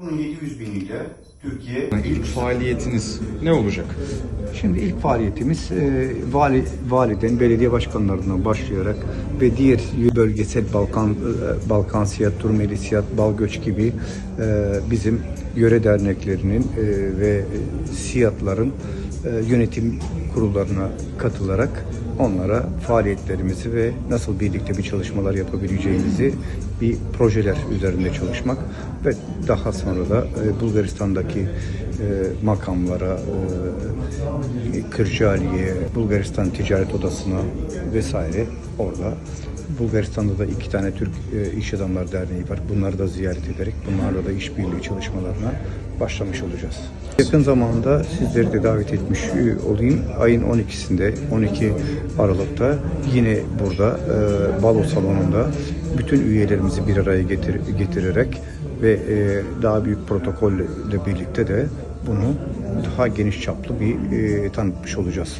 Bunun 700 biniyle Türkiye İlk faaliyetiniz ne olacak? Şimdi ilk faaliyetimiz e, vali, validen, belediye başkanlarından başlayarak ve diğer bölgesel Balkan, e, Balkan Siyat, Turmeli Siyat, Balgöç gibi e, bizim yöre derneklerinin e, ve Siyatların e, yönetim kurullarına katılarak onlara faaliyetlerimizi ve nasıl birlikte bir çalışmalar yapabileceğimizi bir projeler üzerinde çalışmak ve daha sonra da e, Bulgaristan'daki e, makamlara, e, Kırcaali'ye, Bulgaristan Ticaret Odası'na vesaire orada Bulgaristan'da da iki tane Türk e, İş Adamlar Derneği var. Bunları da ziyaret ederek bunlarla da işbirliği çalışmalarına başlamış olacağız. Yakın zamanda sizleri de davet etmiş e, olayım. Ayın 12'sinde, 12 Aralık'ta yine burada e, Balo Salonu'nda bütün üyelerimizi bir araya getir, getirerek ve e, daha büyük protokolle birlikte de bunu daha geniş çaplı bir e, tanıtmış olacağız.